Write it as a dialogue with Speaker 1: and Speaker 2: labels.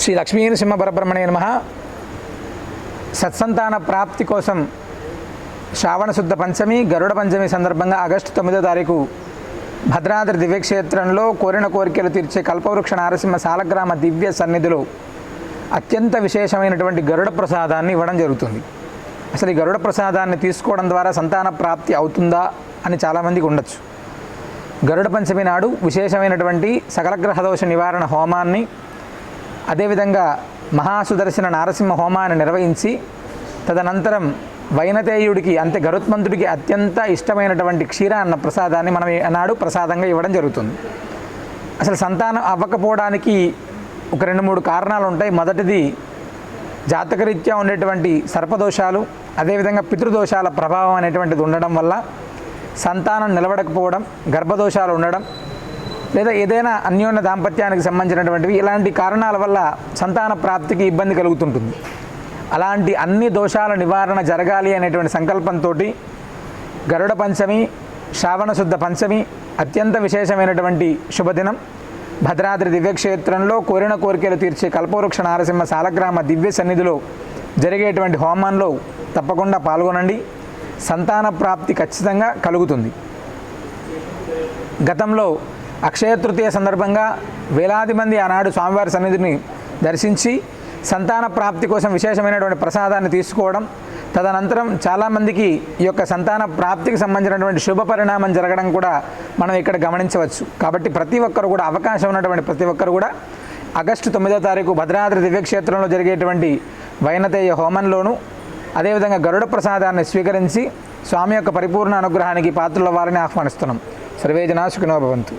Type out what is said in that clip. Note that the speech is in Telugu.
Speaker 1: శ్రీ లక్ష్మీనరసింహ పరబ్రహ్మణ్య నమ సత్సంతాన ప్రాప్తి కోసం శ్రావణశుద్ధ పంచమి గరుడ పంచమి సందర్భంగా ఆగస్టు తొమ్మిదో తారీఖు భద్రాద్రి దివ్యక్షేత్రంలో కోరిన కోరికలు తీర్చే కల్పవృక్ష నారసింహ సాలగ్రామ దివ్య సన్నిధిలో అత్యంత విశేషమైనటువంటి గరుడ ప్రసాదాన్ని ఇవ్వడం జరుగుతుంది. అసలు ఈ గరుడ ప్రసాదాన్ని తీసుకోవడం ద్వారా సంతాన ప్రాప్తి అవుతుందా అని చాలామందికి ఉండొచ్చు. గరుడ పంచమి నాడు విశేషమైనటువంటి సకల గ్రహదోష నివారణ హోమాన్ని అదేవిధంగా మహాసుదర్శన నారసింహ హోమాన్ని నిర్వహించి తదనంతరం వైనతేయుడికి అంతే గరుత్మంతుడికి అత్యంత ఇష్టమైనటువంటి క్షీరాన్న ప్రసాదాన్ని మనం నాడు ప్రసాదంగా ఇవ్వడం జరుగుతుంది. అసలు సంతానం అవ్వకపోవడానికి ఒక రెండు మూడు కారణాలు ఉంటాయి. మొదటిది జాతకరీత్యా ఉండేటువంటి సర్పదోషాలు అదేవిధంగా పితృదోషాల ప్రభావం అనేటువంటిది ఉండడం వల్ల సంతానం నిలబడకపోవడం గర్భదోషాలు ఉండడం లేదా ఏదైనా అన్యోన్య దాంపత్యానికి సంబంధించినటువంటివి ఇలాంటి కారణాల వల్ల సంతాన ప్రాప్తికి ఇబ్బంది కలుగుతుంటుంది. అలాంటి అన్ని దోషాల నివారణ జరగాలి అనేటువంటి సంకల్పంతో గరుడ పంచమి శ్రావణ శుద్ధ పంచమి అత్యంత విశేషమైనటువంటి శుభదినం. భద్రాద్రి దివ్యక్షేత్రంలో కోరిన కోరికలు తీర్చే కల్పవృక్ష నారసింహ సాలగ్రామ దివ్య సన్నిధిలో జరిగేటువంటి హోమంలో తప్పకుండా పాల్గొనండి. సంతాన ప్రాప్తి ఖచ్చితంగా కలుగుతుంది. గతంలో అక్షయ తృతీయ సందర్భంగా వేలాది మంది ఆనాడు స్వామివారి సన్నిధిని దర్శించి సంతాన ప్రాప్తి కోసం విశేషమైనటువంటి ప్రసాదాన్ని తీసుకోవడం తదనంతరం చాలామందికి ఈ యొక్క సంతాన ప్రాప్తికి సంబంధించినటువంటి శుభ పరిణామం జరగడం కూడా మనం ఇక్కడ గమనించవచ్చు. కాబట్టి ప్రతి ఒక్కరు కూడా అవకాశం ఉన్నటువంటి ప్రతి ఒక్కరు కూడా ఆగస్టు తొమ్మిదో తారీఖు భద్రాద్రి దివ్యక్షేత్రంలో జరిగేటువంటి వైనతేయ హోమంలోను అదేవిధంగా గరుడ ప్రసాదాన్ని స్వీకరించి స్వామి యొక్క పరిపూర్ణ అనుగ్రహానికి పాత్రల వారిని ఆహ్వానిస్తున్నాం. సర్వేజనా సుఖినోభవంతు